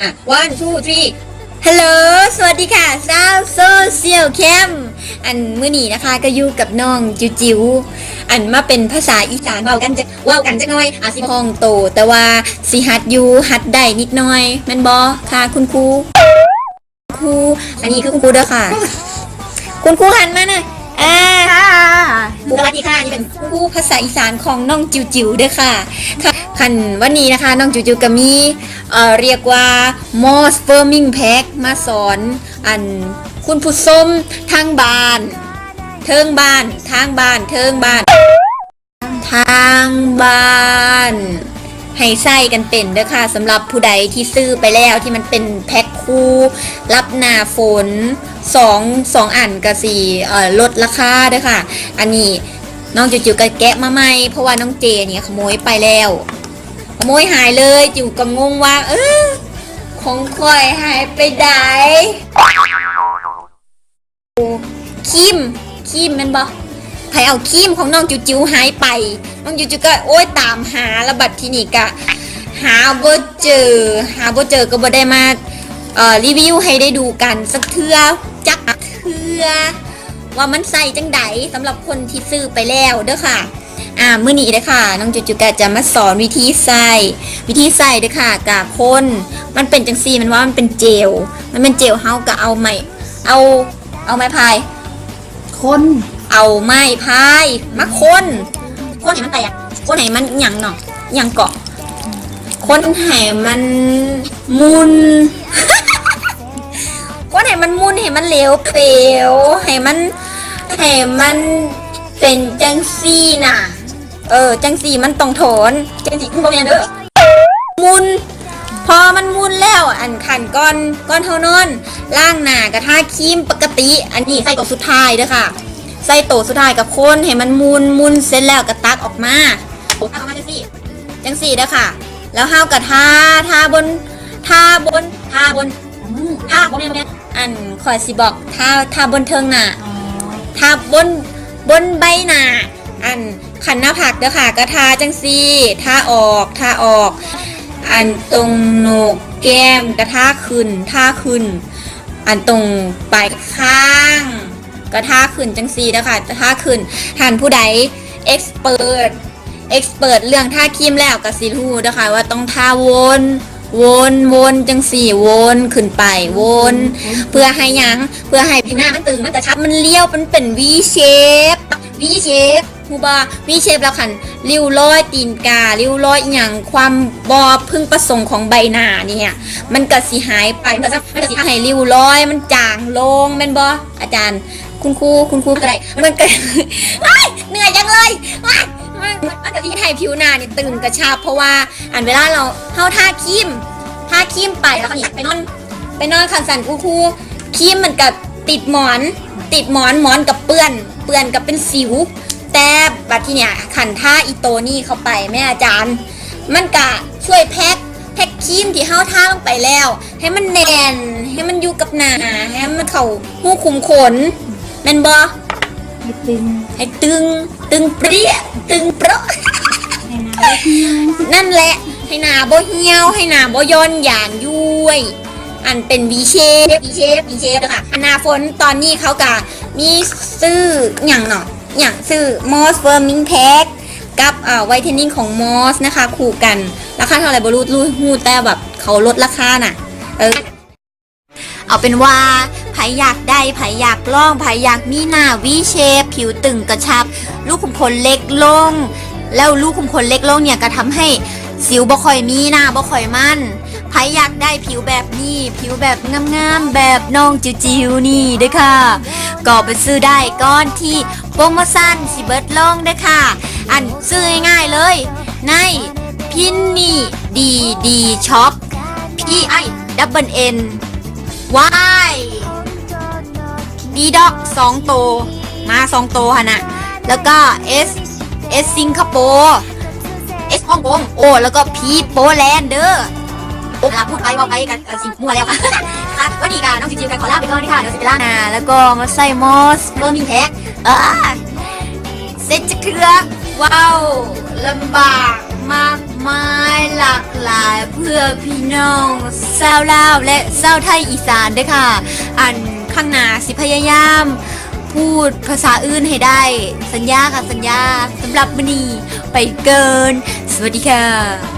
อะ one two three ฮัลโหล สวัสดีค่ะสาวโซเชียลแคมอันมื้อนี้นะคะก็อยู่กับน้องจิวจิวอันมาเป็นภาษาอีสานเว้ากันจะเว้ากันจักหน่อยอะสิห้องโต แต่ว่าสิหัดอยู่หัดได้นิดหน่อยแม่นบอค่ะคุณครูครูอันนี้คือคุณครูเด้อค่ะ คุณครูหันมาหน่อยอ่า สวัสดีค่ะนี่เป็นครูภาษาอีสานของน้องจิ๋วจิวเด้อค่ะค่ะคันวันนี้นะคะน้องจิ๋วจิวก็มีเอ่อเรียกว่ามอสเฟอร์มิงแพ็กมาสอนอันคุณผู้ชมทางบ้าน เทิงบ้านทางบ้านเทิงบ้าน ทางบ้านให้ใส่กันเป็นเด้อค่ะสำหรับผู้ใดที่ซื้อไปแล้วที่มันเป็นแพ็คคู่ รับหน้าฝน สองสองอันกะสีเอ่อลดราคาด้อค่ะ อันนี้น้องจิ๋วก็แกะมาใหม่เพราะว่าน้องเจเนี่ยขโมยไปแล้ว ขโมยหายเลยจิ๋วก็งงว่า เออของค่อยหายไปไหนคิมคิมมันบอใครเอาคิมของน้องจิ๋วจิ๋วหายไป น้องจิ๋วจิ๋วก็โอ๊ยตามหาระบัดที่นี่กะ หาบ่เจอ หาบ่เจอก็บ่ได้มารีวิวให้ได้ดูกันสักเทื่อ จักเทื่อว่ามันใส่จังไดสำหรับคนที่ซื้อไปแล้วเด้อค่ะอ่ามื้อนี้เด้อค่ะน้องจุจุกะจะมาสอนวิธีใส่วิธีใส่เด้อค่ะกะคนมันเป็นจังซี่มันว่ามันเป็นเจลมันเป็นเจลเฮาก็เอาไม้เอาเอาไม้พาย คนเอาไม้พายมาคนคนให้มันแตกคนไหนมันหยังเนาะหยังเกาะคนไหนมันมุน คนไหนมันมุนให้มันเหลวเปลวให้มันให้มันเป็นจังซี่น่ะ เออ จังซี่มันต้องโถนจังสิคุณบ่แม่นเด้อมุน พอมันมุนแล้วอันขันก้อนก้อนเท่านอนล่างหนากระทาครีมปกติ อันนี้ใส่ตัวสุดท้ายเด้อค่ะ ใส่ตัวสุดท้ายกับคนให้มันมุนมุนเสร็จแล้วก็ตักออกมาโอ้ทำมาจังสิจังสี่เด้อค่ะ แล้วห้าวกับทาทาบนทาบนทาบนทาบ่แม่นบ่แม่น อันคอยสิบอกทาทาบนเทิงหน่ะอ๋อทาบนบนใบหน้าอันขันหน้าผักเด้อค่ะก็ทาจังสี่ทาออกทาออก อันตรงโหนกแก้มกระทาขึ้นทาขึ้น อันตรงปลายข้างก็ท่าขึ้นจังซีนะคะท่าขึ้นท่านผู้ใดเอ็กซ์เปิดเอ็กซ์เปิดเรื่องท่าครีมแล้วกับซีทูนะคะว่าต้องท่าวน วนวนจังสี่วนขึ้นไปวน เพื่อให้ยังเพื่อให้ผิวหน้ามันตึงมันกระชับมันเลี้ยวมันเป็นวีเชฟวีเชฟฮูบาวีเชฟแล้วคันริ้วรอยตีนการิ้วรอยอย่างความบอพึ่งประสงค์ของใบหน้าเนี่ยมันก็สิหายไปมันกระกระสิให้ริ้วรอยมันจางลงแม่นบออาจารย์ คุณครูคุณครูก็ได้มันก็เหนื่อยจังเลยว้า ที่ให้ผิวหน้าเนี่ยตื่นกระชับเพราะว่าอันเวลาเราเฮาท่าครีมท่าครีมไปแล้วนี่ไปนอนไปนอนขันสันคูครูครีมมันกับติดหมอน ติดหมอนหมอนกับเปื้อนเปื้อนกับเป็นสิว แต่บัดที่เนี่ยขันท่าอีโตนี่เข้าไปแม่อาจารย์ มันกะช่วยแพ็คแพ็คครีมที่เฮาท่าลงไปแล้ว ให้มันแน่นให้มันอยู่กับหนาให้มันเข้าหู้คุมขนแมนบ่ ให้ตึงให้ตึง ตึงเปรี้ย ตึงเปราะให้หน้าเหี่ยวนั่นแหละ ให้หนาบ่เหี่ยว ให้หนาบ่ย้อนหยานยุ้ยอันเป็นวีเชฟวีเชฟวีเชฟเด้อค่ะหนาฝนตอนนี้เขากะมีซื้ออย่างเนาะอย่างซื้อมอสเฟิร์มิงแพ็กกับอ่าไวท์เทนนิ่งของมอสนะคะ คู่กัน ราคาเท่าไหร่บรูรู้หูแต่แบบเขาลดราคาน่ะ เออ เอาเป็นว่า ไผอยากได้ไผอยากล่องไผอยากมีหน้าวีเชฟผิวตึงกระชับ ลูกขุมขนเล็กลง แล้วลูกขุมขนเล็กลงเนี่ยก็ทำให้สิวบ่ค่อยมีหน้าบ่ค่อยมันไผอยากได้ผิวแบบนี้ ผิวแบบงามๆแบบน้องจิ๋วๆนี่เด้ค่ะ ก็ไปซื้อได้ก้อนที่โปรโมชั่นสิเบิร์ดลงเด้ค่ะ อันซื้อง่ายๆเลย ในพินนี่ดีดีช็อป P I double N Y ดีด็อกสองโต มาสองโตวค่ะนะแล้วก็ S S สิงคโปร์ S ฮ่องกงโอ้แล้วก็ P โปแลนด์เด้อเวลาพูดไปว่าไปกันสิมั่วแล้วค่ะวันนี้ค่ะน้องจิ๋วๆกันขอลาไปก่อนนี่ค่ะเดี๋ยวสิไปล่างอ่าแล้วก็มาใส่มอสเริ่มมีแพ็คเออเสร็จจะเถือว้าวลำบากมากมายหลากหลายเพื่อพี่น้องชาวลาวและชาวไทยอีสานด้วยค่ะ อัน ข้างหน้าสิพยายาม พูดภาษาอื่นให้ได้ สัญญาค่ะสัญญาสำหรับมนีไปเกิน สวัสดีค่ะ